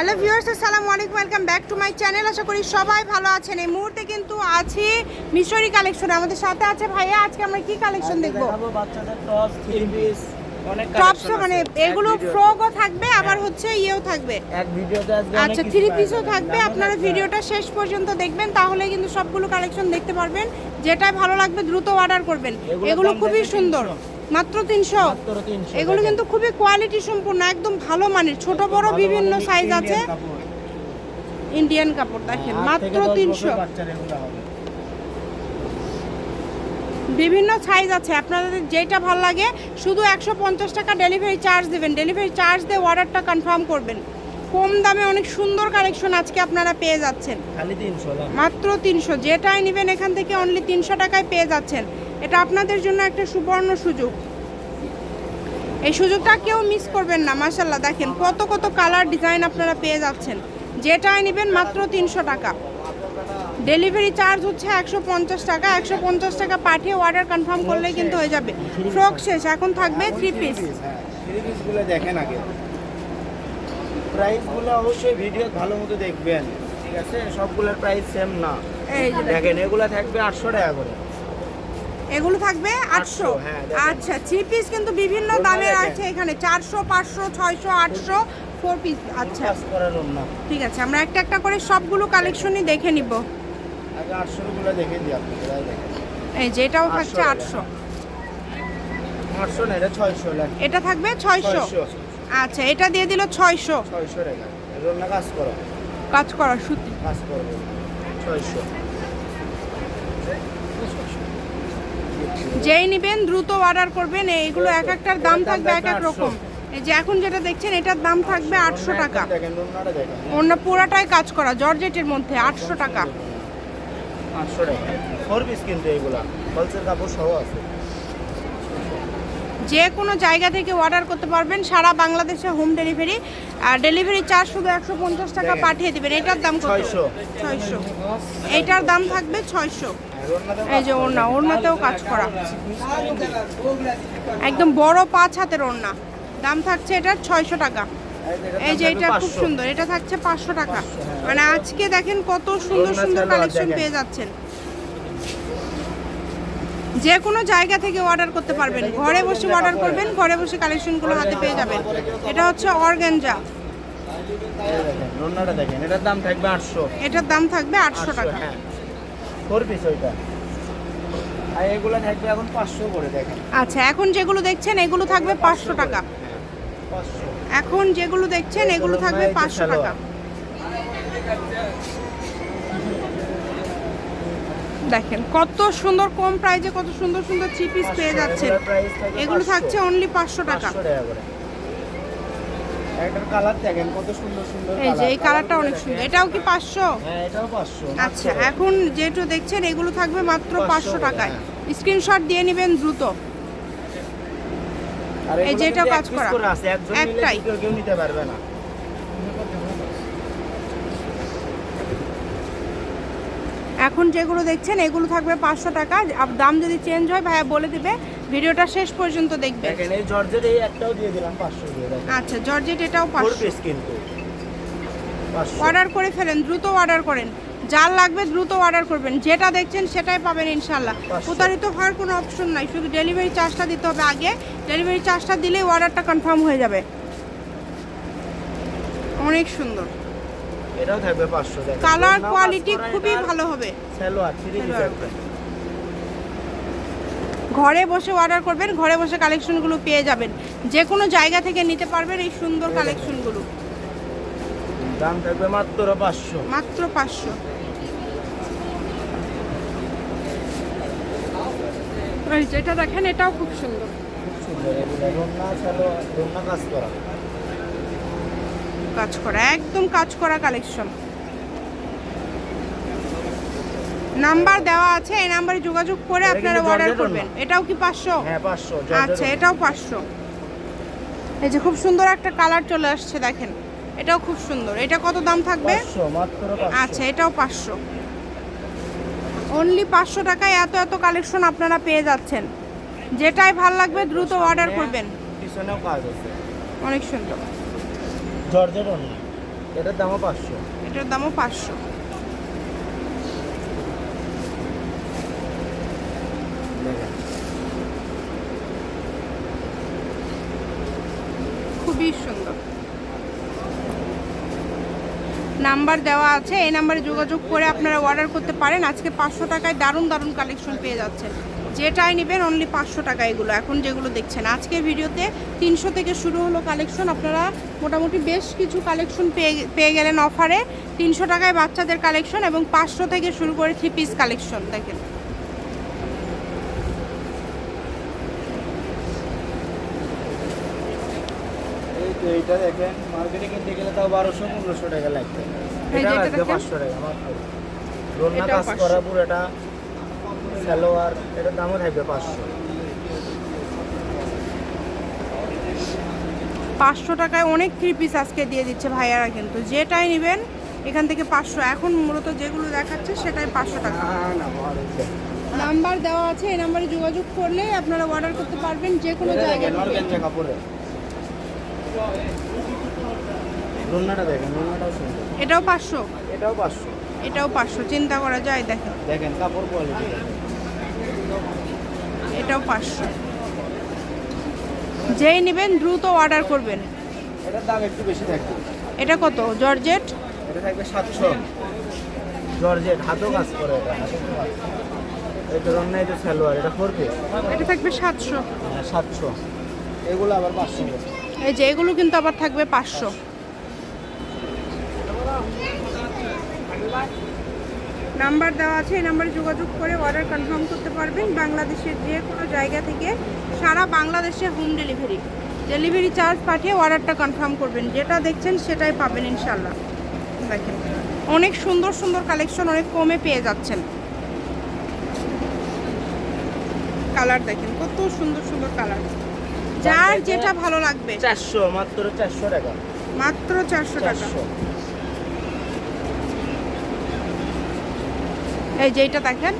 Hello viewers আসসালামু আলাইকুম welcome back to my channel. আশা করি সবাই ভালো আছেন। এই মুহূর্তে কিন্তু আছি মিশরি কালেকশন। আমাদের সাথে আছে ভাইয়া আজকে আমরা কি কালেকশন দেখব? দেখাবো বাচ্চাদের টপস থ্রি পিস টপস মানে। এগুলো থাকবে আবার হচ্ছে ইয়েও থাকবে। এক ভিডিওতে আজকে আচ্ছা থ্রি পিসও থাকবে। আপনারা ভিডিওটা শেষ পর্যন্ত দেখবেন তাহলে কিন্তু সবগুলো কালেকশন দেখতে পারবেন। যেটাই ভালো লাগবে দ্রুত অর্ডার করবেন। এগুলো খুবই সুন্দর। 300 মাত্র তিনশো। মাত্র 300 এগুলো কিন্তু খুবই কোয়ালিটি সম্পূর্ণ একদম ভালো মানের ছোট বড় বিভিন্ন সাইজ আছে। ইন্ডিয়ান কাপড় দেখেন মাত্র তিনশো। বিভিন্ন সাইজ আছে আপনাদের যেটা ভালো লাগে শুধু একশো পঞ্চাশ টাকা ডেলিভারি চার্জ দেবেন। ডেলিভারি চার্জ দিয়ে অর্ডারটা কনফার্ম করবেন। কম দামে অনেক সুন্দর কালেকশন আজকে আপনারা পেয়ে যাচ্ছেন। খালি 300 দাম। মাত্র তিনশো যেটাই নেবেন এখান থেকে অনলি তিনশো টাকায় পেয়ে যাচ্ছেন। এটা আপনাদের জন্য একটা সুবর্ণ সুযোগ। এই সুযোগটা কেউ মিস করবেন না মাসাল্লাহ দেখেন কত কত কালার ডিজাইন আপনারা পেয়ে যাচ্ছেন। যেটাই নেবেন মাত্র তিনশো টাকা। ডেলিভারি চার্জ হচ্ছে একশো পঞ্চাশ টাকা। একশো পঞ্চাশ টাকা পাঠিয়ে অর্ডার কনফার্ম করলেই কিন্তু হয়ে যাবে। ফ্রক শেষ এখন থাকবে থ্রি পিস হ্যাঁ, থ্রি পিস দেখেন আগে। প্রাইসগুলো অবশ্যই ভিডিও ভালো মতো দেখবেন। ঠিক আছে? সবগুলোর প্রাইস সেম না। দেখেন। এগুলো থাকবে 800 টাকা করে। এগুলো থাকবে আটশো হ্যাঁ, আচ্ছা থ্রি পিস কিন্তু বিভিন্ন দামের আছে এখানে। চারশো পাঁচশো ছয়শো আটশো ফোর পিস আচ্ছা। ঠিক আছে আমরা একটা একটা করে সবগুলো কালেকশনই দেখে নিব। আগে 800 গুলো দেখে দিই এই যে এটাও থাকছে। আটশো। এটা 600 এটা থাকবে ছয়শো। 600 আচ্ছা এটা দিয়ে দিল ছয়শো। 600 টাকা কাজ করো। কাজ করা সুতি। কাজ করব 600 যেই নেবেন দ্রুত অর্ডার করবেন এইগুলো এক একটার দাম থাকবে এক এক রকম। এই যে এখন যেটা দেখছেন এটার দাম থাকবে আটশো টাকা। অন্যটা দেখেন। অন্য পুরাটাই কাজ করা জর্জেটের মধ্যে আটশো টাকা। 800 টাকা। ফোর পিস কিন্তু এইগুলা হোলসেল কাপড় সহ আছে। যে কোনো জায়গা থেকে অর্ডার করতে পারবেন সারা বাংলাদেশে হোম ডেলিভারি আর ডেলিভারি চার্জ শুধু একশো পঞ্চাশ টাকা পাঠিয়ে দেবেন। এটার দাম 600 ছয়শো। এটার দাম থাকবে ছয়শো। এই যে ওড়না ওড়নাতেও কাজ করা একদম বড় পাঁচ হাতের ওড়না। দাম থাকছে এটার ছয়শো টাকা। এই যে এটা খুব সুন্দর এটা থাকছে পাঁচশো টাকা। মানে আজকে দেখেন কত সুন্দর সুন্দর কালেকশন পেয়ে যাচ্ছেন। যে কোনো জায়গা থেকে অর্ডার করতে পারবেন। ঘরে বসে অর্ডার করবেন ঘরে বসে কালেকশনগুলো হাতে পেয়ে যাবেন। এটা হচ্ছে অর্গানজা। অন্যটা এটার দাম থাকবে 800 এটার দাম থাকবে আটশো টাকা। হ্যাঁ। ফোর পিস ওইটা। আর এগুলো থাকবে এখন 500 করে দেখেন। আচ্ছা এখন যেগুলো দেখছেন এগুলো থাকবে পাঁচশো টাকা। 500 এখন যেগুলো দেখছেন এগুলো থাকবে পাঁচশো টাকা। দেখেন কত সুন্দর কম প্রাইজে কত সুন্দর সুন্দর থ্রি পিস পেয়ে 500 যাচ্ছেন। এগুলোর price থাকবে এগুলো থাকছে অনলি পাঁচশো টাকা। 500 টাকা করে। এটার কালার দেখেন কত সুন্দর সুন্দর এই যে এই কালারটা অনেক সুন্দর। এটাও কি হ্যাঁ এটাও 500 আচ্ছা এখন যেটু দেখছেন এগুলো থাকবে মাত্র 500 পাঁচশো টাকায়। হ্যাঁ। স্ক্রিনশট দিয়ে নেবেন দ্রুত। আর এই যে কাজ করা। করে আছে একজন নিলে একটাই। কেউ নিতে পারবে না। এখন যেগুলো দেখছেন এগুলো থাকবে পাঁচশো টাকা। দাম যদি চেঞ্জ হয় ভাইয়া বলে দিবে। ভিডিওটা শেষ পর্যন্ত দেখবেন। দেখেন এই জর্জের এই একটাও দিয়ে দিলাম 500 দিয়ে দেখেন আচ্ছা জর্জেট এটাও ফোর পাঁচশো পিস কিন্তু। অর্ডার করে ফেলেন দ্রুত অর্ডার করেন। যার লাগবে দ্রুত অর্ডার করবেন। যেটা দেখছেন সেটাই পাবেন ইনশাল্লাহ। প্রতারিত হওয়ার কোনো অপশন নাই শুধু ডেলিভারি চার্জটা দিতে হবে আগে। ডেলিভারি চার্জটা দিলেই অর্ডারটা কনফার্ম হয়ে যাবে। অনেক সুন্দর। এটাও থাকবে 500 দেখেন। কালার কোয়ালিটি খুবই ভালো হবে। সালোয়ার থ্রি পিস ঘরে বসে অর্ডার করবেন ঘরে বসে কালেকশনগুলো পেয়ে যাবেন। যে কোনো জায়গা থেকে নিতে পারবেন এই সুন্দর কালেকশনগুলো দাম থাকবে মাত্র 500 মাত্র পাঁচশো। যেটা দেখেন এটাও খুব সুন্দর। কাজ করা একদম কাজ করা কালেকশন নাম্বার দেওয়া আছে এই নাম্বারে যোগাযোগ করে আপনারা অর্ডার করবেন। এটাও কি পাঁচশো? হ্যাঁ 500 আচ্ছা এটাও পাঁচশো। এই যে খুব সুন্দর একটা কালার চলে আসছে দেখেন। এটাও খুব সুন্দর। এটা কত দাম থাকবে? 500 মাত্র 500 আচ্ছা এটাও পাঁচশো। অনলি পাঁচশো টাকায় এত এত কালেকশন আপনারা পেয়ে যাচ্ছেন। যেটাই ভালো লাগবে দ্রুত অর্ডার করবেন। পিছনেও কাজ আছে। অনেক সুন্দর। জর্জেট ওড়না এটার দামও পাঁচশো। এটার দামও পাঁচশো দেখেন খুবই সুন্দর। নাম্বার দেওয়া আছে, এই নাম্বারে যোগাযোগ করে আপনারা অর্ডার করতে পারেন। আজকে পাঁচশো টাকায় দারুণ দারুণ কালেকশন পেয়ে যাচ্ছেন যেটাই নেবেন অনলি পাঁচশো টাকা এগুলো, এখন যেগুলো দেখছেন। আজকে ভিডিওতে তিনশো থেকে শুরু হলো কালেকশন আপনারা মোটামুটি বেশ কিছু কালেকশন পেয়ে পেয়ে গেলেন অফারে তিনশো টাকায় বাচ্চাদের কালেকশন এবং পাঁচশো থেকে শুরু করে থ্রি পিস কালেকশন দেখেন। তো এইটা দেখেন মার্কেটে কিনতে গেলে তাও বারোশো পনেরোশো টাকা লাগবে। এটা লাগবে পাঁচশো টাকা মাত্র। এটাও কাজ 500 করা পুরোটা সালোয়ার এটার দামও থাকবে পাঁচশো। পাঁচশো টাকায় অনেক থ্রি পিস আজকে দিয়ে দিচ্ছে ভাইয়ারা কিন্তু। যেটাই নেবেন এখান থেকে পাঁচশো। এখন মূলত যেগুলো দেখাচ্ছে সেটাই পাঁচশো টাকা। নাম্বার দেওয়া আছে এই নাম্বারে যোগাযোগ করলে আপনারা অর্ডার করতে পারবেন যে কোনো জায়গায় রন্নাটা দেখেন রন্নাটাও সুন্দর। এটাও পাঁচশো? এটাও পাঁচশো। এটাও পাঁচশো চিন্তা করা যায় দেখেন। দেখেন কাপড় কোয়ালিটি এটাও পাঁচশো। যেই নেবেন দ্রুত অর্ডার করবেন। এটার দাম একটু বেশি থাকবে। এটা কত? জর্জেট? এটা থাকবে সাতশো। জর্জেট হাতও কাজ করে এটা এটা রন্না যে সালোয়ার এটা ফোর পিস এটা থাকবে সাতশো। সাতশো। এগুলো আবার পাঁচশো। এই যে, এগুলো কিন্তু আবার থাকবে পাঁচশো। নাম্বার দেওয়া আছে, এই নাম্বারে যোগাযোগ করে অর্ডার কনফার্ম করতে পারবেন বাংলাদেশের যে কোনো জায়গা থেকে সারা বাংলাদেশে হোম ডেলিভারি ডেলিভারি চার্জ পাঠিয়ে অর্ডারটা কনফার্ম করবেন। যেটা দেখছেন সেটাই পাবেন ইনশাল্লাহ দেখেন, অনেক সুন্দর সুন্দর কালেকশন অনেক কমে পেয়ে যাচ্ছেন। কালার দেখেন, কত সুন্দর সুন্দর কালার যার যেটা ভালো লাগবে। চারশো মাত্র চারশো টাকা। মাত্র চারশো টাকা। এই যে এইটা দেখেন।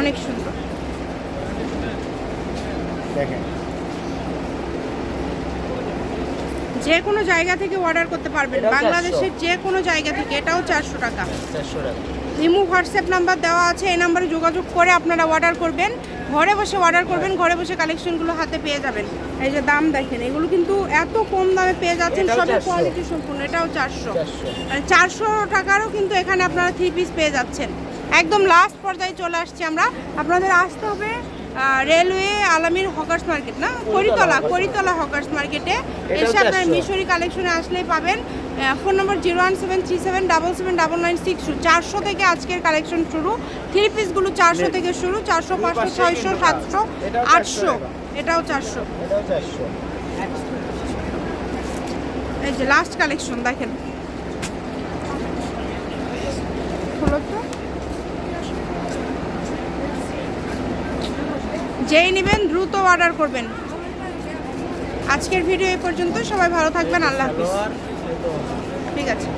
অনেক সুন্দর। দেখেন। যে কোনো জায়গা থেকে অর্ডার করতে পারবেন। বাংলাদেশের যে কোনো জায়গা থেকে এটাও চারশো টাকা। চারশো টাকা। রিমু হোয়াটসঅ্যাপ নাম্বার দেওয়া আছে। এই নাম্বারে যোগাযোগ করে আপনারা অর্ডার করবেন। ঘরে বসে অর্ডার করবেন ঘরে বসে কালেকশনগুলো হাতে পেয়ে যাবেন। এই যে দাম দেখেন এগুলো কিন্তু এত কম দামে পেয়ে যাচ্ছেন সবই কোয়ালিটি সম্পূর্ণ এটাও চারশো। চারশো। মানে চারশো টাকারও কিন্তু এখানে আপনারা থ্রি পিস পেয়ে যাচ্ছেন। একদম লাস্ট পর্যায়ে চলে আসছি আমরা। আপনাদের আসতে হবে রেলওয়ে আলামির হকার্স মার্কেট না? করিতলা করিতলা হকার্স মার্কেটে এসে আপনার 400 মিশরি কালেকশনে আসলেই পাবেন। Phone number zero one seven three seven double seven double nine six two চারশো থেকে আজকের কালেকশন শুরু। থ্রি পিসগুলো চারশো থেকে শুরু। চারশো পাঁচশো ছয়শো সাতশো আটশো। এটাও চারশো। এটাও চারশো। এই যে লাস্ট কালেকশন দেখেন। হলো তো। যেই নেবেন দ্রুত অর্ডার করবেন। আজকের ভিডিও এই পর্যন্ত। সবাই ভালো থাকবেন। আল্লাহ হাফিজ। ঠিক আছে।